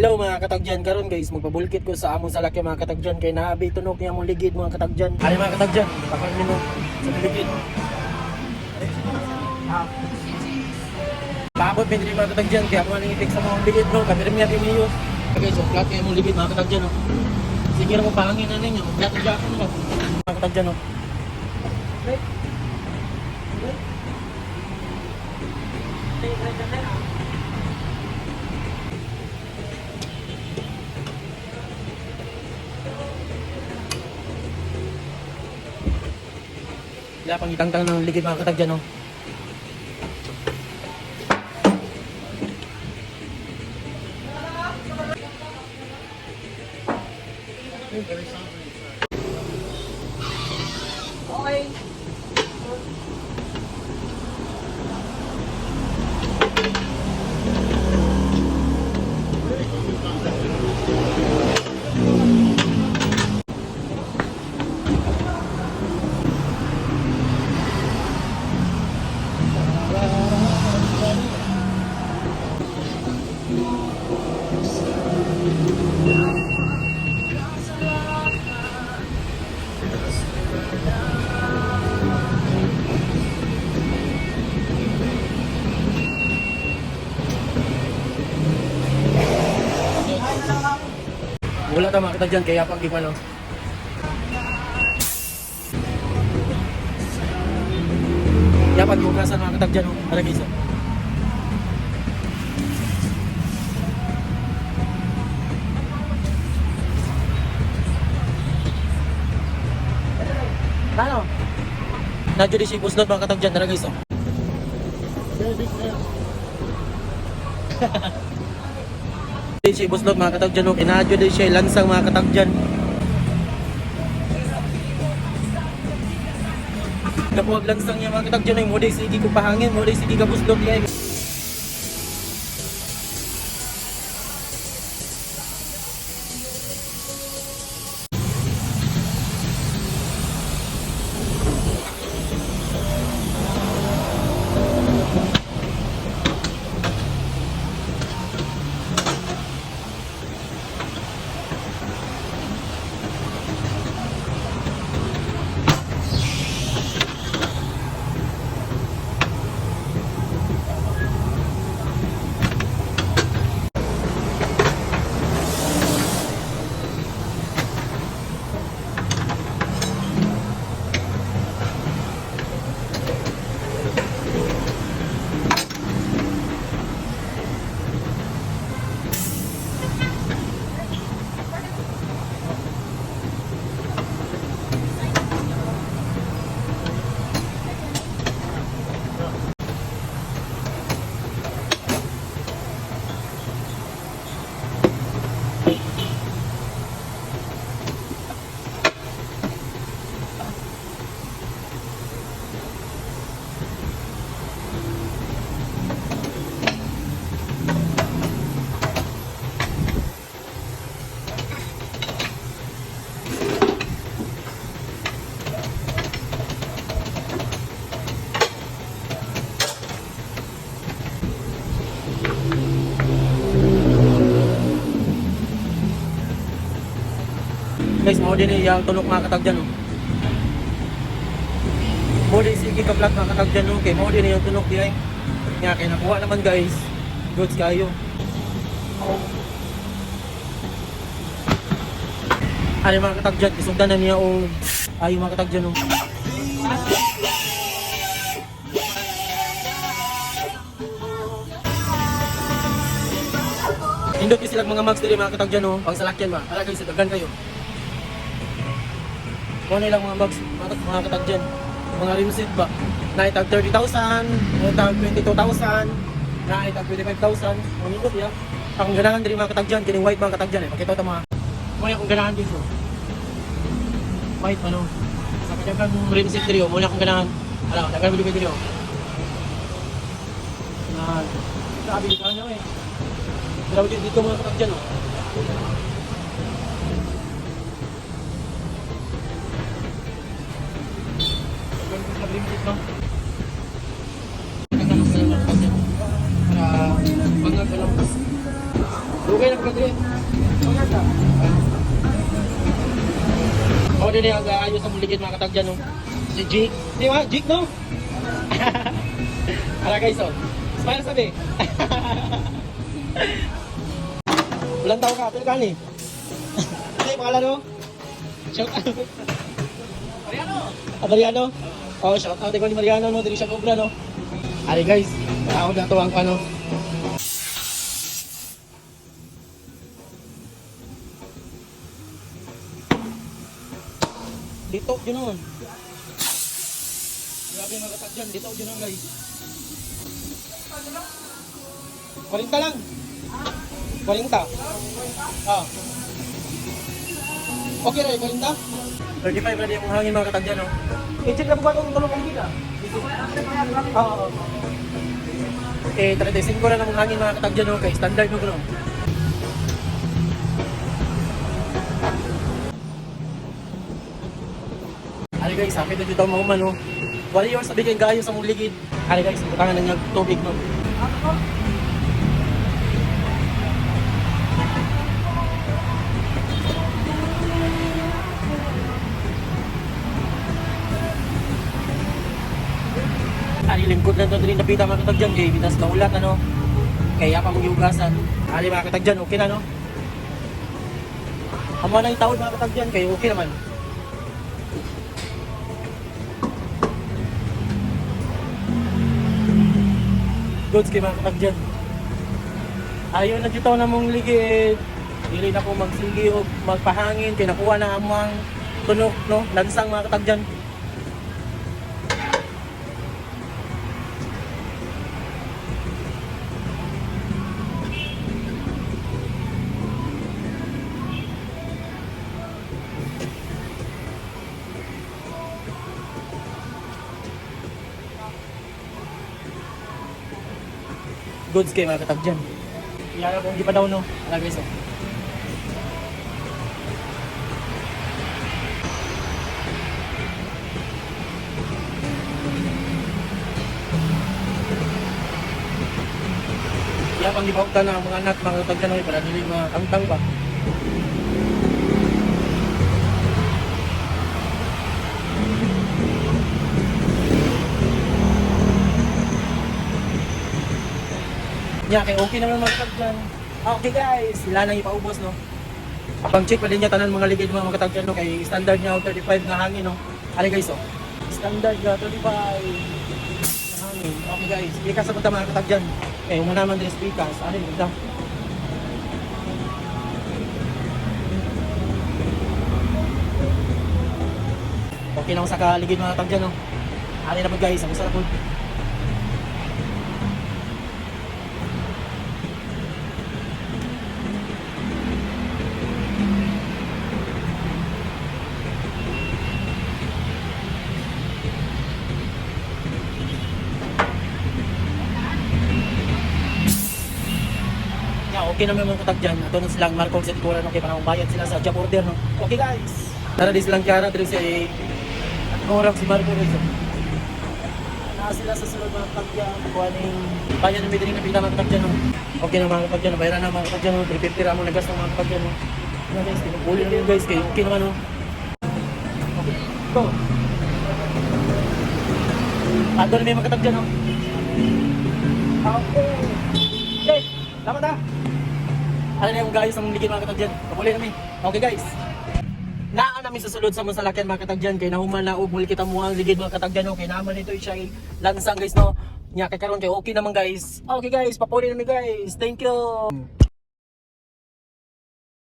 Hello mga katagjan. Karon guys, magpabulkit ko sa among salakyan mga katagjan. Kay naabi tunok niya mong ligid mga katagjan. Ari mga katagjan, takon nimo sa ligid. Paabot mi diri mga katagjan. Kaya mo ning itik sa mga ligid no, kami rin niya pimiyo. Okay, so flat kay mong ligid mga katagjan no. Sige ra mo pangin na ninyo, flat ja ako no. Mga katagjan no. Kaya pang ng ligid mga katagjan no. Wala ta mga katagjan kaya pang di no. Kaya pag bukasan mga katagjan no. Tara guys. oh. Ano? Nadyo di si Busnot mga katagjan. Tara guys. oh. Di si Busnot mga katagjan. no. Inadyo di siya lansang mga katagjan. Napuwag lansang niya mga katagjan. no. Mo di sige ko pahangin. Mo di sige ka Busnot niya. Guys, mo din yung tulok mga katagjan. Oh. Mo din sige ka vlog mga katagjan. Oh. Okay, mo din yung tulok di ay. Nga kay nakuha naman guys. Goods kayo. Ano mga katagjan, isugdan na niya o ay mga katagjan oh. Indot yung silang mga mags dili mga katagjan oh. Pang salakyan ba? Para guys, dagan kayo. Kung ano lang mga bags, mga, mga katagyan. Mga rim set ba? Naitag 30,000, naitag 22,000, naitag 25,000. Ang ikot ya. Akong ganahan din mga katagyan, kining white mga katagyan eh. Pakita ito mga. Muna akong ganahan dito. White ano. Sa katagang rim set dito, muna akong ganahan. Alam, dagan mo dito. Na, sabi ko ano eh. Grabe dito mga katagyan oh. Para ka lang. Dugay na pagkadri. O, din yung ayos sa muligid mga katagyan, no? Si Jake. Di ba? Jake, no? Ala guys, oh. Smile sabi. Ulan tao ka, kani. Ano yung pangalan, no? Shout out. Mariano. Ah, Mariano? Oh, shout out. Ni Mariano, no? Dili siya cobra, no? Ali guys, ako na to ang ano. Dito, yun nun. Grabe mga katak dyan. Dito, yun nun guys. 40 lang. 40. Ah. Okay rin, 40? 35 na yung hangin mga katak dyan, no? I-check na po ba itong tulong kong gina? Oo. Eh, 35 na ng hangin mga katak dyan, no? Kay standard mo ko, no? Ali guys, sakit na dito mga man, no? Warriors, sabi kay gayo sa mong ligid. Ali guys, butangan na niya tubig, no? Ali lingkod na rin napita mga katag dyan, kay bitas kaulat, ano? Kaya pa mong yugasan. Ali mga katag dyan, okay na, no? Amo na yung tawad mga katag dyan, kaya okay naman. goods kay mga katag dyan. Ayaw na dito na mong ligid. Dili na ko magsigi o magpahangin. Kaya nakuha na amang tunok, no? Lansang mga katag dyan. Goods kay mga katag dyan. Iyara kung di pa daw no. Ala guys oh. Iya pang gibawta na mga anak mga katag dyan para dili mga kangtang ba. Kay okay naman mga katagyan. Okay guys, sila nang ipaubos no. Pang check pa din niya tanan mga ligid mga katagyan no kay standard niya 35 na hangin no. Ali guys oh. Standard nga 35 na hangin. Okay guys, ikas sa punta mga katagyan. Eh, mo naman din speakers. Ano yun ito? Okay na ako sa kaligid mga katagyan no. Ali na po guys, ang sarap po. Naman mga katag dyan. Ito na silang Marcos at Kuran. Okay, parang bayad sila sa job order. No? Okay guys. Tara di silang kara. Dito si Ngorang si Marco Rizzo. Na sila sa sulod mga katag dyan. Kuha ng bayan ng midring na pita mga katag dyan. No? Okay na mga katag dyan. Bayaran na mga katag dyan. No? 350 ramo na gas ng mga katag dyan. No? Ano guys, pinupuli na yun guys. Kaya okay naman. No? Okay, go. Ando na may mga katag dyan. No? Okay. Okay, lamat na. Ano na yung guys ang ligid mga katagyan? Kapuli namin. Okay guys. Naa namin sa sulod sa mga salakyan mga katagyan kay nahuman na ug muli kita mo ang ligid mga katagyan okay naman ito siya lansang guys no. Nya kay karon kay okay naman guys. Okay guys, papuli namin guys. Thank you.